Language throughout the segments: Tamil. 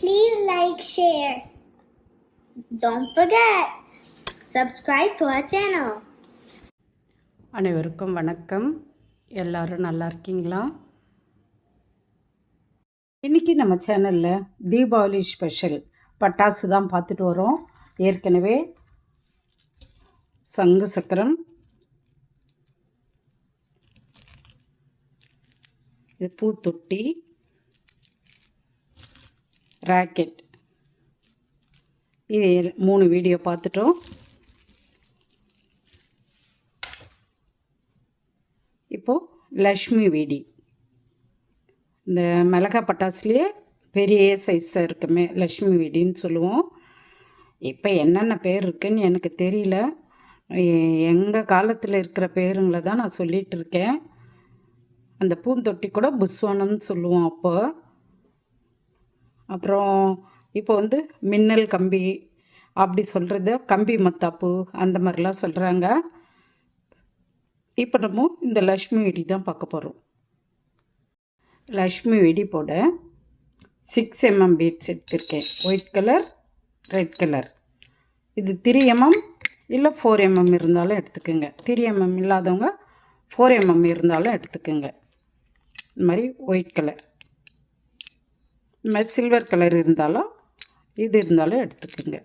Please like, share. Don't forget, subscribe to our channel. அனைவருக்கும் வணக்கம். எல்லாரும் நல்லா இருக்கீங்களா? இன்றைக்கி நம்ம சேனலில் தீபாவளி ஸ்பெஷல் பட்டாசு தான் பார்த்துட்டு வரோம். ஏற்கனவே சங்கு சக்கரம். இது பூத்தொட்டி. ராக்கெட் இது மூணு வீடியோ பார்த்துட்டோம். இப்போது லக்ஷ்மி வீடி இந்த மிளகா பட்டாசுலேயே பெரிய சைஸாக இருக்குமே லக்ஷ்மி வீடின்னு சொல்லுவோம். இப்போ என்னென்ன பேர் இருக்குன்னு எனக்கு தெரியல. எங்கள் காலத்தில் இருக்கிற பேருங்களை தான் நான் சொல்லிகிட்டு இருக்கேன். அந்த பூந்தொட்டி கூட புஸ்வானம்னு சொல்லுவோம் அப்போது அப்புறம் இப்போ வந்து மின்னல் கம்பி அப்படி சொல்கிறது கம்பி மத்தாப்பு அந்த மாதிரிலாம் சொல்கிறாங்க இப்போ நம்ம இந்த லக்ஷ்மி வெடி தான் பார்க்க போகிறோம் லக்ஷ்மி வெடி போட சிக்ஸ் எம்எம் பீட்ஸ் எடுத்திருக்கேன். ஒயிட் கலர் ரெட் கலர் இது த்ரீ எம்எம் இல்லை ஃபோர் எம்எம் இருந்தாலும் எடுத்துக்கோங்க. த்ரீ எம்எம் இல்லாதவங்க ஃபோர் எம்எம் இருந்தாலும் எடுத்துக்கோங்க. இந்த மாதிரி ஒயிட் கலர் இந்த மாதிரி சில்வர் கலர் இருந்தாலும் இது இருந்தாலும் எடுத்துக்கோங்க.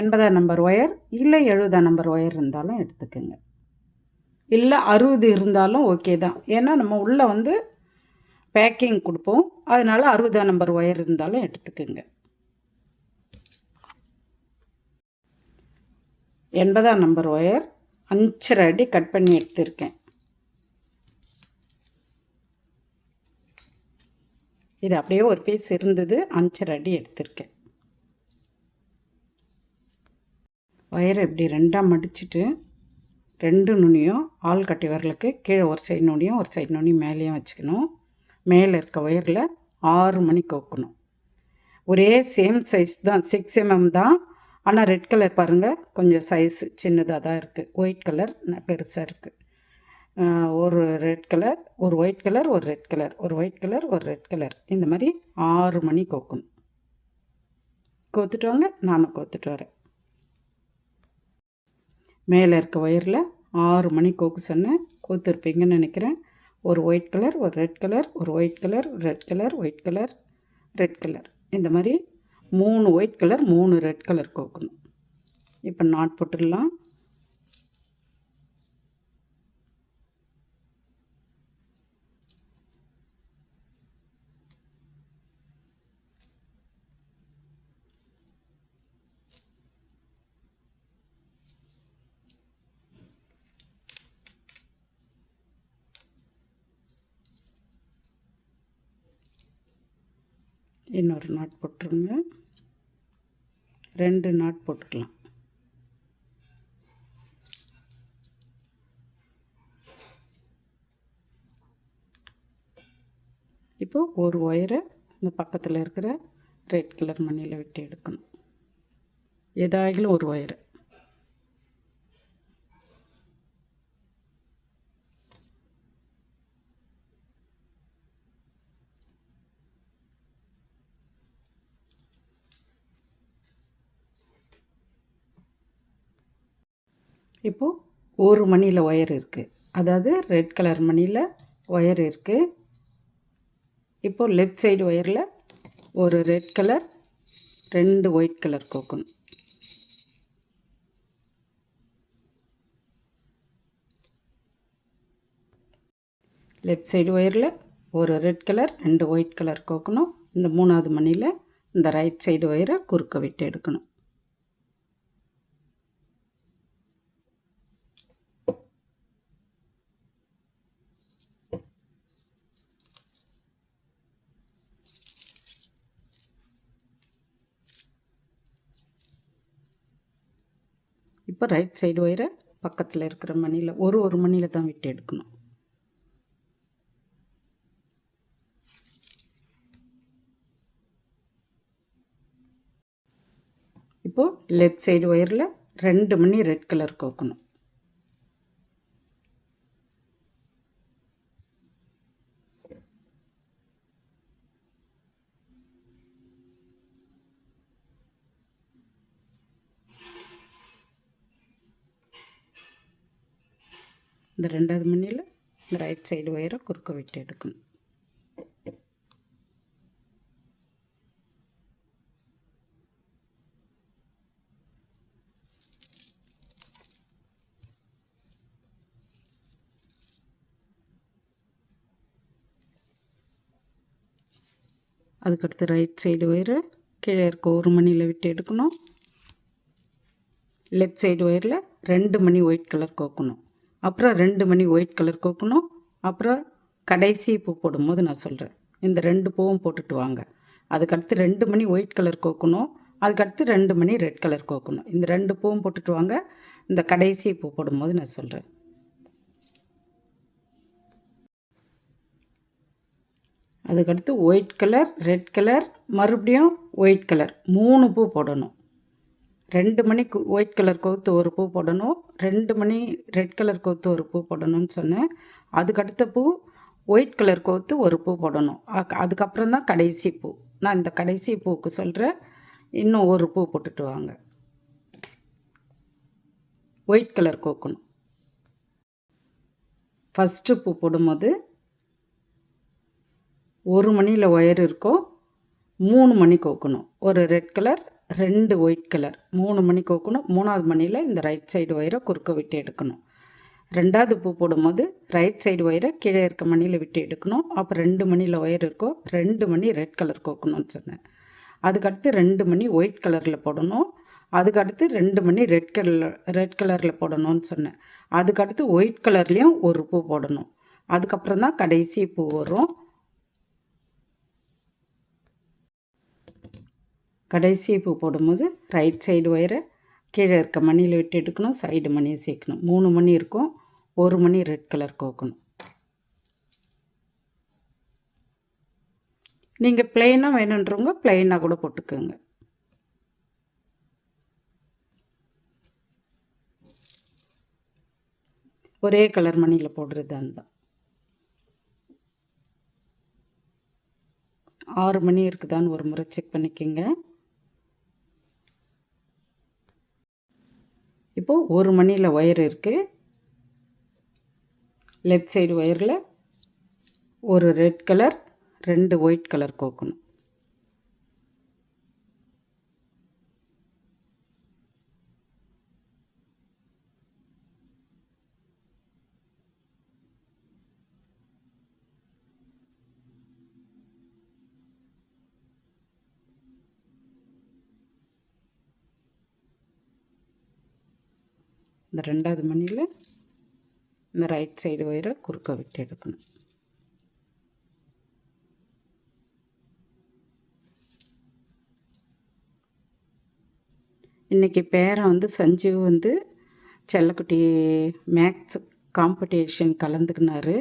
எண்பதாம் நம்பர் ஒயர் இல்லை எழுபதாம் நம்பர் ஒயர் இருந்தாலும் எடுத்துக்கோங்க. இல்லை அறுபது இருந்தாலும் ஓகே தான். ஏன்னா நம்ம உள்ளே வந்து பேக்கிங் கொடுப்போம். அதனால் அறுபதாம் நம்பர் ஒயர் இருந்தாலும் எடுத்துக்கோங்க. எண்பதாம் நம்பர் ஒயர் அஞ்சரை அடி கட் பண்ணி எடுத்திருக்கேன். இது அப்படியே ஒரு பீஸ் இருந்தது அஞ்சரை அடி எடுத்திருக்கேன். ஒயரை இப்படி ரெண்டாக மடிச்சுட்டு ரெண்டு நுனியும் ஆள் கட்டி வரலுக்கு கீழே ஒரு சைடு நுனியும் ஒரு சைடு நுனியும் மேலேயும் வச்சுக்கணும். மேலே இருக்க ஒயரில் ஆறு மணி கோக்கணும். ஒரே சேம் சைஸ் தான் சிக்ஸ் எம்எம் தான். ஆனால் ரெட் கலர் பாருங்கள் கொஞ்சம் சைஸ் சின்னதாக தான் இருக்குது ஒயிட் கலர் பெருசாக இருக்குது ஒரு ரெட் கலர் ஒரு ஒயிட் கலர் ஒரு ரெட் கலர் ஒரு ஒயிட் கலர் ஒரு ரெட் கலர் இந்த மாதிரி ஆறு மணி கோக்கணும் கோத்துட்டு வாங்க. நானும் கோத்துட்டு வரேன் மேலே இருக்க ஒயரில் ஆறு மணி கோக்கு சொன்னேன் கோத்துருப்பீங்கன்னு நினைக்கிறேன். ஒரு ஒயிட் கலர் ஒரு ரெட் கலர் ஒரு white colour red colour white colour red colour இந்த மாதிரி மூணு ஒயிட் கலர் மூணு ரெட் கலர் கோக்கணும். இப்போ நாட் போட்டுடலாம். இன்னொரு நாட் போட்டுருங்க. ரெண்டு நாட் போட்டுக்கலாம். இப்போது ஒரு ஒயரை இந்த பக்கத்தில் இருக்கிற ரெட் கலர் மணியில் விட்டு எடுக்கணும். ஏதாயிலும் ஒரு ஒயரை. இப்போது ஒரு மணியில் ஒயர் இருக்குது அதாவது ரெட் கலர் மணியில் ஒயர் இருக்குது இப்போது லெஃப்ட் சைடு ஒயரில் ஒரு ரெட் கலர் ரெண்டு ஒயிட் கலர் கோக்கணும். லெஃப்ட் சைடு ஒயரில் ஒரு ரெட் கலர் ரெண்டு ஒயிட் கலர் கோக்கணும். இந்த மூணாவது மணியில் இந்த ரைட் சைடு ஒயரை குறுக்க விட்டு எடுக்கணும். இப்போ ரைட் சைடு ஒயரை பக்கத்தில் இருக்கிற மணியில் ஒரு ஒரு மணியில் தான் விட்டு எடுக்கணும். இப்போது லெஃப்ட் சைடு ஒயரில் ரெண்டு மணி ரெட் கலர் கோக்கணும். இந்த ரெண்டாவது மணியில் இந்த ரைட் சைடு ஒயரை குறுக்க விட்டு எடுக்கணும். அதுக்கடுத்து ரைட் சைடு ஒயரு கீழே இருக்க ஒரு மணியில் விட்டு எடுக்கணும். லெஃப்ட் சைடு ஒயரில் ரெண்டு மணி ஒயிட் கலர் கோக்கணும். அப்புறம் ரெண்டு மணி ஒயிட் கலர் கோக்கணும். அப்புறம் கடைசி பூ போடும்போது நான் சொல்கிறேன் இந்த ரெண்டு பூவும் போட்டுட்டு வாங்க. அதுக்கடுத்து ரெண்டு மணி ஒயிட் கலர் கோக்கணும். அதுக்கடுத்து ரெண்டு மணி ரெட் கலர் கோக்கணும். இந்த ரெண்டு பூவும் போட்டுட்டு வாங்க. இந்த கடைசி பூ போடும்போது நான் சொல்கிறேன் அதுக்கடுத்து ஒயிட் கலர் ரெட் கலர் மறுபடியும் ஒயிட் கலர் மூணு பூ போடணும். ரெண்டு மணிக்கு ஒயிட் கலர் கோத்து ஒரு பூ போடணும். ரெண்டு மணி ரெட் கலர் கோத்து ஒரு பூ போடணும்னு சொன்னேன். அதுக்கடுத்த பூ ஒயிட் கலர் கோத்து ஒரு பூ போடணும். அக்- அதுக்கப்புறம் தான் கடைசி பூ. நான் இந்த கடைசி பூவுக்கு சொல்கிறேன் இன்னும் ஒரு பூ போட்டுட்டு வாங்க. White colour கோக்கணும். ஃபஸ்ட்டு பூ போடும்போது ஒரு மணியில் ஒயர் இருக்கும். மூணு மணி கோக்கணும். ஒரு ரெட் கலர் ரெண்டு ஒயிட் கலர் மூணு மணி கோக்கணும். மூணாவது மணியில் இந்த ரைட் சைடு ஒயரை குறுக்க விட்டு எடுக்கணும். ரெண்டாவது பூ போடும்போது ரைட் சைடு ஒயரை கீழே இருக்க மணியில் விட்டு எடுக்கணும். அப்போ ரெண்டு மணியில் ஒயர் இருக்கோ ரெண்டு மணி ரெட் கலர் கோக்கணும்னு சொன்னேன். அதுக்கடுத்து ரெண்டு மணி ஒயிட் கலரில் போடணும். அதுக்கடுத்து ரெண்டு மணி ரெட் கலர் ரெட் கலரில் போடணும்னு சொன்னேன். அதுக்கடுத்து ஒயிட் கலர்லேயும் ஒரு பூ போடணும். அதுக்கப்புறம் தான் கடைசி பூ வரும். கடைசி பூ போடும்போது ரைட் சைடு ஒயரை கீழே இருக்க மணியில் விட்டு எடுக்கணும் சைடு மணியை சேர்க்கணும். மூணு மணி இருக்கும் ஒரு மணி ரெட் கலர் கோக்கணும். நீங்கள் பிளெயினாக வேணுன்றவங்க பிளெயினாக கூட போட்டுக்கோங்க. ஒரே கலர் மணியில் போடுறது அந்த. ஆறு மணி இருக்குதான்னு ஒரு முறை செக் பண்ணிக்கோங்க. இப்போது ஒரு மணியில் ஒயர் இருக்குது லெஃப்ட் சைடு ஒயரில் ஒரு ரெட் கலர் ரெண்டு ஒயிட் கலர் கோக்கணும். இந்த ரெண்டாவது மணியில் இந்த ரைட் சைடு ஒயரை குறுக்க விட்டு எடுக்கணும். இன்றைக்கி பேரன் வந்து சஞ்சீவ் வந்து செல்லக்குட்டி மேக்ஸ் காம்படிஷன் கலந்துக்கினாரு.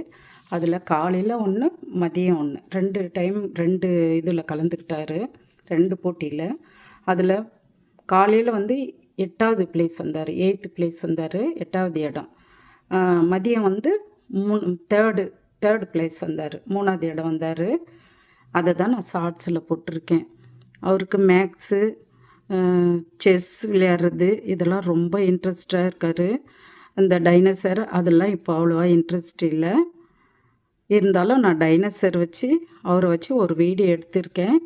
அதில் காலையில் ஒன்று மதியம் ஒன்று ரெண்டு டைம் ரெண்டு இதில் கலந்துக்கிட்டாரு. ரெண்டு போட்டியில். அதில் காலையில் வந்து எட்டாவது பிளேஸ் வந்தார். எயித்து பிளேஸ் வந்தார். எட்டாவது இடம். மதியம் வந்து மூணு தேர்டு தேர்டு பிளேஸ் வந்தார். மூணாவது இடம் வந்தார். அதை தான் நான் ஷார்ட்ஸில் போட்டிருக்கேன். அவருக்கு மேக்ஸு செஸ் விளையாடுறது இதெல்லாம் ரொம்ப இன்ட்ரெஸ்டாக இருக்கார். அந்த டைனசர் அதெல்லாம் இப்போ அவ்வளோவா இன்ட்ரெஸ்ட் இல்லை. இருந்தாலும் நான் டைனசர் வச்சு அவரை வச்சு ஒரு வீடியோ எடுத்திருக்கேன்.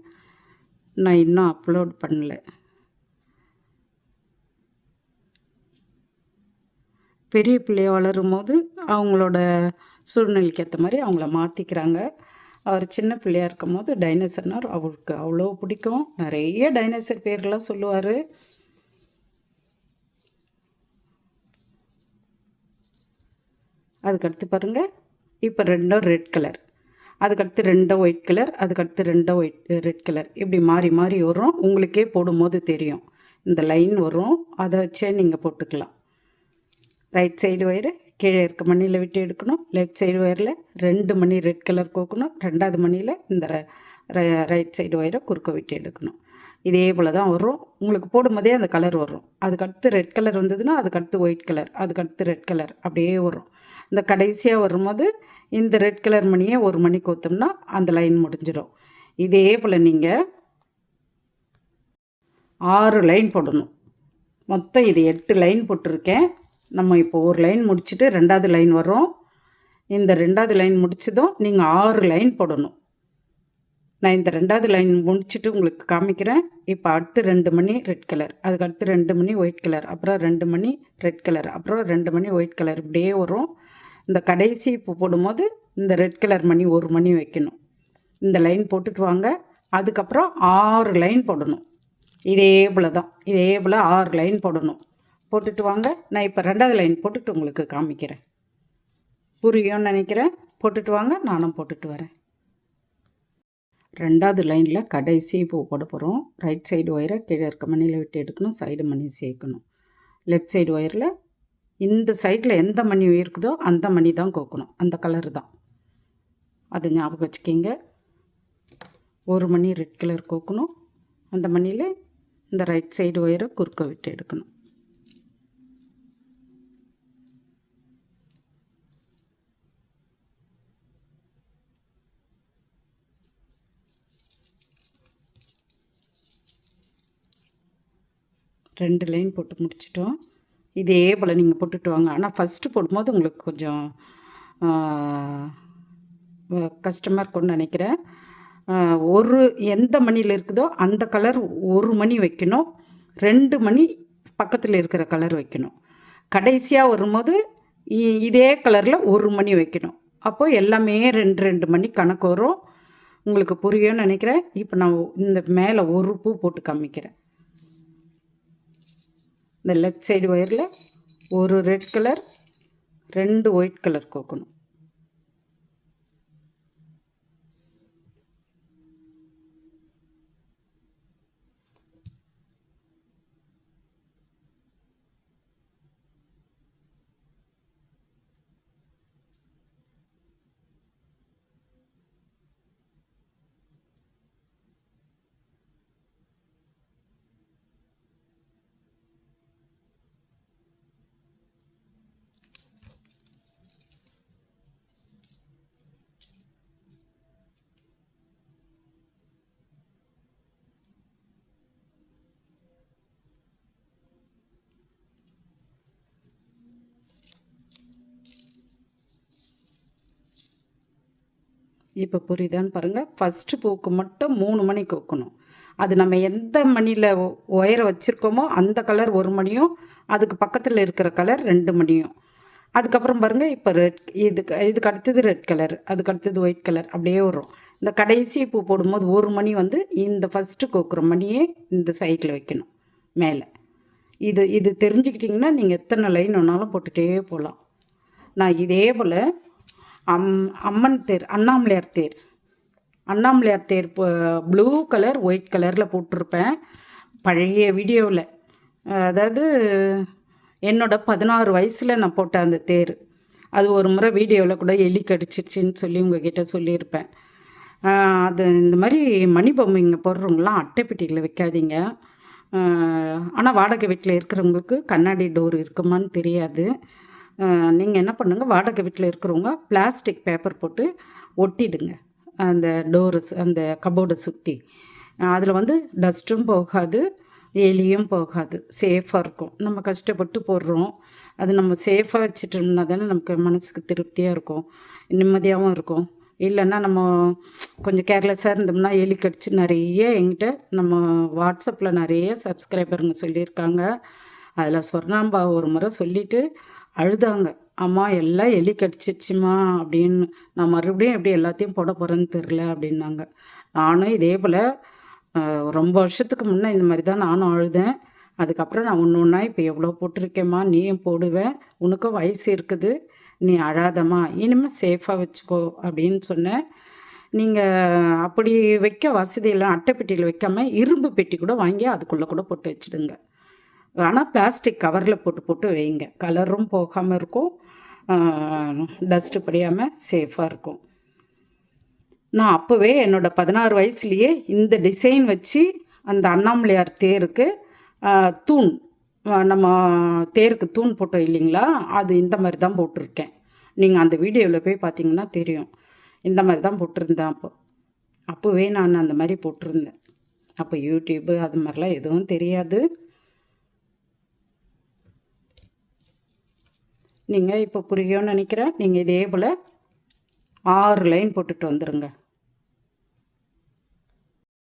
நான் இன்னும் அப்லோட் பண்ணல. பெரிய பிள்ளைய வளரும் போது அவங்களோட சூழ்நிலைக்கு ஏற்ற மாதிரி அவங்கள மாற்றிக்கிறாங்க அவர் சின்ன பிள்ளையாக இருக்கும் போது டைனோசர்னால் அவருக்கு அவ்வளோ பிடிக்கும். நிறைய டைனோசர் பேர்லாம் சொல்லுவார். அதுக்கடுத்து பாருங்கள் இப்போ ரெண்டும் ரெட் கலர். அதுக்கடுத்து ரெண்டும் ஒயிட் கலர் அதுக்கடுத்து ரெண்டும் ஒயிட் ரெட் கலர். இப்படி மாறி மாறி வரும். உங்களுக்கே போடும்போது தெரியும். இந்த லைன் வரும். அதை வச்சே நீங்கள் போட்டுக்கலாம். ரைட் சைடு ஒயரு கீழே இருக்க மணியில் விட்டு எடுக்கணும். லெஃப்ட் சைடு ஒயரில் ரெண்டு மணி ரெட் கலர் கோக்கணும். ரெண்டாவது மணியில் இந்த ரைட் சைடு ஒயரை குறுக்க விட்டு எடுக்கணும். இதே போல் தான் வரும். உங்களுக்கு போடும்போதே அந்த கலர் வரும். அதுக்கடுத்து ரெட் கலர் வந்ததுன்னா அதுக்கடுத்து ஒயிட் கலர் அதுக்கடுத்து ரெட் கலர் அப்படியே வரும். இந்த கடைசியாக வரும்போது இந்த ரெட் கலர் மணியை ஒரு மணி கோத்தோம்னா அந்த லைன் முடிஞ்சிடும். இதே போல் நீங்கள் ஆறு லைன் போடணும். மொத்தம் இது எட்டு லைன் போட்டிருக்கேன். நம்ம இப்போ ஒரு லைன் முடிச்சுட்டு ரெண்டாவது லைன் வரும் இந்த ரெண்டாவது லைன் முடிச்சதும் நீங்கள் ஆறு லைன் போடணும். நான் இந்த ரெண்டாவது லைன் முடிச்சுட்டு உங்களுக்கு காமிக்கிறேன். இப்போ அடுத்து ரெண்டு மணி ரெட் கலர் அதுக்கு அடுத்து ரெண்டு மணி ஒயிட் கலர் அப்புறம் ரெண்டு மணி ரெட் கலர் அப்புறம் ரெண்டு மணி ஒயிட் கலர் இப்படியே வரும். இந்த கடைசி இப்போ போடும்போது இந்த ரெட் கலர் மணி ஒரு மணி வைக்கணும். இந்த லைன் போட்டுட்டு வாங்க. அதுக்கப்புறம் ஆறு லைன் போடணும். இதே போல் தான் இதே போல் ஆறு லைன் போடணும். போட்டுட்டு வாங்க. நான் இப்போ ரெண்டாவது லைன் போட்டுட்டு உங்களுக்கு காமிக்கிறேன். புரியும்னு நினைக்கிறேன். போட்டுட்டு வாங்க. நானும் போட்டுட்டு வரேன். ரெண்டாவது லைனில் கடைசி பூ போட போகிறோம் ரைட் சைடு ஒயரை கீழே இருக்க மணியில் விட்டு எடுக்கணும். சைடு மணி சேர்க்கணும். லெஃப்ட் சைடு ஒயரில் இந்த சைடில் எந்த மணி இருக்குதோ அந்த மணி தான் கோக்கணும். அந்த கலர் தான். அதை ஞாபகம் வச்சுக்கிங்க. ஒரு மணி ரெட் கலர் கோக்கணும். அந்த மணியில் இந்த ரைட் சைடு ஒயரை குறுக்க விட்டு எடுக்கணும். ரெண்டு லைன் போட்டு முடிச்சிட்டோம். இதே போல் நீங்கள் போட்டுட்டு வாங்க. ஆனால் ஃபஸ்ட்டு போடும்போது உங்களுக்கு கொஞ்சம் கஷ்டமாக இருக்கும்னு நினைக்கிறேன். ஒரு எந்த மணியில் இருக்குதோ அந்த கலர் ஒரு மணி வைக்கணும். ரெண்டு மணி பக்கத்தில் இருக்கிற கலர் வைக்கணும். கடைசியாக வரும்போது இ- இதே கலரில் ஒரு மணி வைக்கணும். அப்போது எல்லாமே ரெண்டு ரெண்டு மணி கணக்கு வரும். உங்களுக்கு புரியும்னு நினைக்கிறேன். இப்போ நான் இந்த மேலே ஒரு பூ போட்டு காமிக்கிறேன். இந்த லெஃப்ட் சைடு ஒயரில் ஒரு ரெட் கலர் ரெண்டு ஒயிட் கலர் கோக்கணும். இப்போ புரியுதான்னு பாருங்கள் ஃபஸ்ட்டு பூக்கு மட்டும் மூணு மணி கோக்கணும். அது நம்ம எந்த மணியில் ஒயரை வச்சுருக்கோமோ அந்த கலர் ஒரு மணியும் அதுக்கு பக்கத்தில் இருக்கிற கலர் ரெண்டு மணியும். அதுக்கப்புறம் பாருங்கள் இப்போ ரெட் இதுக்கு இதுக்கு அடுத்தது ரெட் கலர் அதுக்கு அடுத்தது ஒயிட் கலர் அப்படியே வரும். இந்த கடைசி பூ போடும்போது ஒரு மணி வந்து இந்த ஃபஸ்ட்டு கோக்குற மணியே இந்த சைடில் வைக்கணும் மேலே. இது இது தெரிஞ்சுக்கிட்டிங்கன்னா நீங்கள் எத்தனை லைன் வேணாலும் போட்டுகிட்டே போகலாம் நான் இதே போல் அம் அம்மன் தேர் அண்ணாமலையார் தேர். அண்ணாமலையார் தேர் ப்ளூ கலர் ஒயிட் கலரில் போட்டிருப்பேன். பழைய வீடியோவில் அதாவது என்னோட பதினாறு வயசில் நான் போட்ட அந்த தேர். அது ஒரு முறை வீடியோவில் கூட எலி கடிச்சிருச்சின்னு சொல்லி உங்ககிட்ட சொல்லியிருப்பேன். அது இந்த மாதிரி மணி பொம்மைங்க போடுறவங்களாம் அட்டைப்பெட்டியில் வைக்காதீங்க. ஆனால் வாடகை வீட்டில் இருக்கிறவங்களுக்கு கண்ணாடி டோர் இருக்குமான்னு தெரியாது. நீங்கள் என்ன பண்ணுங்கள் வாடகை வீட்டில் இருக்கிறவங்க பிளாஸ்டிக் பேப்பர் போட்டு ஒட்டிடுங்க. அந்த டோரு அந்த கபோர்டை சுற்றி அதில் வந்து டஸ்ட்டும் போகாது எலியும் போகாது. சேஃபாக இருக்கும். நம்ம கஷ்டப்பட்டு போடுறோம். அது நம்ம சேஃபாக வச்சுட்டோம்னா தானே நமக்கு மனசுக்கு திருப்தியாக இருக்கும். நிம்மதியாகவும் இருக்கும். இல்லைன்னா நம்ம கொஞ்சம் கேர்லெஸ்ஸாக இருந்தோம்னா எலி கடிச்சு நிறைய என்கிட்ட நம்ம வாட்ஸ்அப்பில் நிறைய சப்ஸ்கிரைபருங்க சொல்லியிருக்காங்க. அதில் சொர்ணாம்பா ஒரு முறை சொல்லிவிட்டு அழுதாங்க. அம்மா எல்லாம் எலி கடிச்சிச்சுமா அப்படின்னு. நான் மறுபடியும் எப்படி எல்லாத்தையும் போட போகிறேன்னு தெரில அப்படின்னாங்க. நானும் இதே போல் ரொம்ப வருஷத்துக்கு முன்னே இந்த மாதிரி தான் நானும் அழுதேன். அதுக்கப்புறம் நான் ஒன்று ஒன்றா இப்போ எவ்வளோ போட்டிருக்கேம்மா நீயும் போடுவேன் உனக்கும் வயசு இருக்குது. நீ அழாதம்மா. இனிமேல் சேஃபாக வச்சுக்கோ அப்படின்னு சொன்னேன். நீங்கள் அப்படி வைக்க வசதியெல்லாம் அட்டைப்பெட்டியில் வைக்காமல் இரும்பு பெட்டி கூட வாங்கி அதுக்குள்ளே கூட போட்டு வச்சுடுங்க. ஆனால் பிளாஸ்டிக் கவரில் போட்டு போட்டு வைங்க. கலரும் போகாமல் இருக்கும். டஸ்ட்டு படியாமல் சேஃபாக இருக்கும். நான் அப்போவே என்னோடய பதினாறு வயசுலேயே இந்த டிசைன் வச்சு அந்த அண்ணாமலையார் தேருக்கு தூண் நம்ம தேருக்கு தூண் போட்டோம் இல்லைங்களா? அது இந்த மாதிரி தான் போட்டிருக்கேன். நீங்கள் அந்த வீடியோவில் போய் பார்த்தீங்கன்னா தெரியும். இந்த மாதிரி தான் போட்டிருந்தேன் அப்போ. அப்போவே நான் அந்த மாதிரி போட்டிருந்தேன். அப்போ யூடியூப்பு அது மாதிரிலாம் எதுவும் தெரியாது. நீங்கள் இப்போ புரியும்னு நினைக்கிறேன். நீங்கள் இதே போல் ஆறு லைன் போட்டுட்டு வந்துடுங்க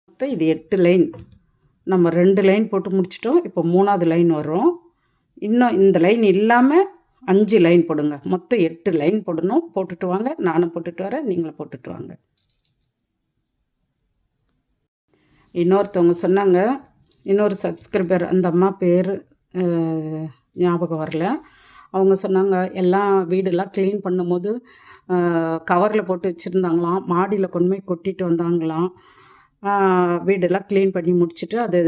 மொத்தம் இது எட்டு லைன் நம்ம ரெண்டு லைன் போட்டு முடிச்சிட்டோம். இப்போ மூணாவது லைன் வரும் இன்னும் இந்த லைன் இல்லாமல் அஞ்சு லைன் போடுங்க. மொத்தம் எட்டு லைன் போடணும். போட்டுட்டு வாங்க. நானும் போட்டுட்டு வரேன். நீங்களும் போட்டுட்டு வாங்க. இன்னொருத்தவங்க சொன்னாங்க. இன்னொரு சப்ஸ்கிரைபர் அந்த அம்மா பேர் ஞாபகம் வரல. அவங்க சொன்னாங்க எல்லாம் வீடெல்லாம் க்ளீன் பண்ணும்போது கவரில் போட்டு வச்சுருந்தாங்களாம் மாடியில் கொண்டு போய் கொட்டிட்டு வந்தாங்களாம். வீடெல்லாம் க்ளீன் பண்ணி முடிச்சுட்டு அதை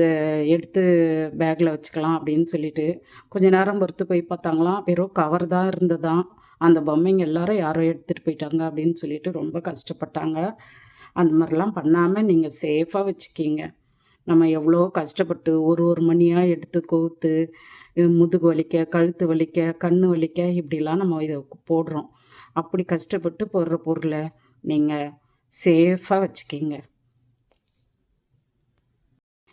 எடுத்து பேக்கில் வச்சுக்கலாம் அப்படின்னு சொல்லிட்டு கொஞ்ச நேரம் பொறுத்து போய் பார்த்தாங்களாம். வெறும் கவர் தான் இருந்ததாம் அந்த பொம்மைங்க எல்லாரும் யாரோ எடுத்துகிட்டு போயிட்டாங்க அப்படின்னு சொல்லிட்டு ரொம்ப கஷ்டப்பட்டாங்க. அந்த மாதிரிலாம் பண்ணாமல் நீங்கள் சேஃபாக வச்சுக்கிங்க. நம்ம எவ்வளோ கஷ்டப்பட்டு ஒரு ஒரு மணியாக எடுத்து கோத்து முதுகு வலிக்க கழுத்து வலிக்க கண் வலிக்க இப்படிலாம் நம்ம இதை போடுறோம். அப்படி கஷ்டப்பட்டு போடுற பொருளை நீங்கள் சேஃபாக வச்சுக்கிங்க.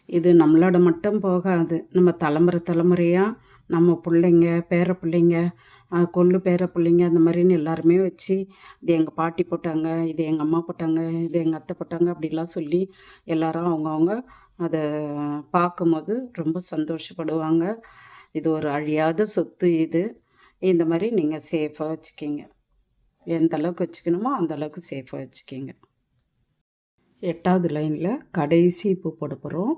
இது நம்மளோட மட்டும் போகாது. நம்ம தலைமுறை தலைமுறையாக நம்ம பிள்ளைங்க பேர பிள்ளைங்க கொள்ளு பேர பிள்ளைங்க அந்த மாதிரின்னு எல்லாருமே வச்சு இது எங்கள் பாட்டி போட்டாங்க இது எங்கள் அம்மா போட்டாங்க இது எங்கள் அத்தை போட்டாங்க அப்படிலாம் சொல்லி எல்லாரும் அவங்கவுங்க அதை பார்க்கும்போது ரொம்ப சந்தோஷப்படுவாங்க. இது ஒரு அழியாத சொத்து இது. இந்த மாதிரி நீங்கள் சேஃபாக வச்சுக்கிங்க. எந்த அளவுக்கு வச்சுக்கணுமோ அந்தளவுக்கு சேஃபாக வச்சுக்கிங்க. எட்டாவது லைனில் கடைசி பூ போட போகிறோம்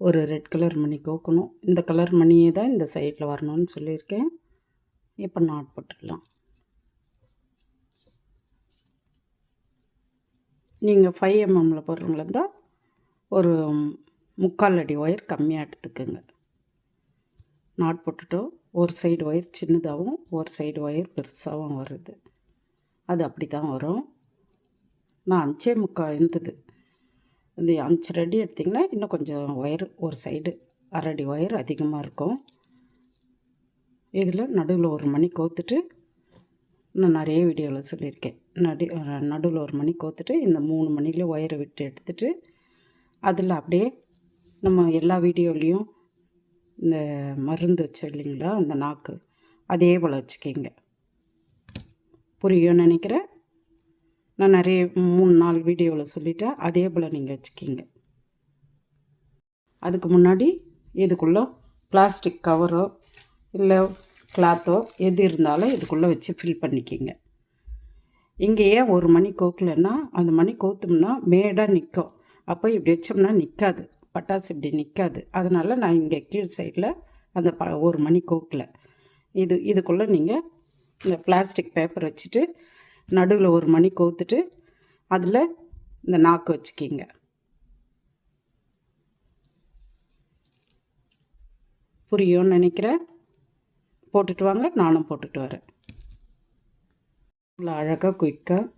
ஒரு ரெட் கலர் மணி கோக்கணும். இந்த கலர் மணியே தான் இந்த சைடில் வரணும்னு சொல்லியிருக்கேன். இப்போ நாட் போட்டுடலாம். நீங்கள் ஃபைவ் எம்எம்மில் போடுறவங்களா இருந்தால் ஒரு முக்கால் அடி ஒயர் கம்மியாக எடுத்துக்கோங்க. நாட் போட்டுட்டோம் ஒரு சைடு ஒயர் சின்னதாகவும் ஒரு சைடு ஒயர் பெருசாகவும் வருது. அது அப்படி தான் வரும். நான் அஞ்சே முக்கால் இருந்தது. இந்த அஞ்சு அடி எடுத்திங்கன்னா இன்னும் கொஞ்சம் ஒயர் ஒரு சைடு அரடி ஒயர் அதிகமாக இருக்கும். இதில் நடுவில் ஒரு மணி கோத்துட்டு நான் நிறைய வீடியோவில் சொல்லியிருக்கேன். நடு நடுவில் ஒரு மணி கோத்துட்டு இந்த மூணு மணியில் ஒயரை விட்டு எடுத்துட்டு அதில் அப்படியே நம்ம எல்லா வீடியோலேயும் இந்த மருந்து வச்சு இல்லைங்களா அந்த நாக்கு. அதே போல் வச்சுக்கிங்க. புரியும்னு நினைக்கிறேன். நான் நிறைய மூணு நாலு வீடியோவில் சொல்லிட்டேன் அதே போல் நீங்கள் வச்சுக்கிங்க. அதுக்கு முன்னாடி இதுக்குள்ளே பிளாஸ்டிக் கவரோ இல்லை கிளாத்தோ எது இருந்தாலும் இதுக்குள்ளே வச்சு ஃபில் பண்ணிக்கிங்க. இங்கே ஏன் ஒரு மணி கோக்கலைன்னா அந்த மணி கோத்தோம்னா மேடாக நிற்கும் அப்போ இப்படி வச்சோம்னா நிற்காது பட்டாசு இப்படி நிற்காது அதனால் நான் இங்கே கீழ் சைடில் அந்த ப ஒரு மணி கோக்கில். இது இதுக்குள்ளே நீங்கள் இந்த பிளாஸ்டிக் பேப்பர் வச்சுட்டு நடுவில் ஒரு மணி கோத்துட்டு அதில் இந்த நாக்கு வச்சுக்கிங்க. புரியும்னு நினைக்கிறேன். போட்டுட்டு வாங்க நானும் போட்டுட்டு வரேன். அழகாக குயிக்காக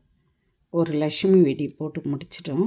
ஒரு லக்ஷ்மி வெடி போட்டு முடிச்சிட்டோம்.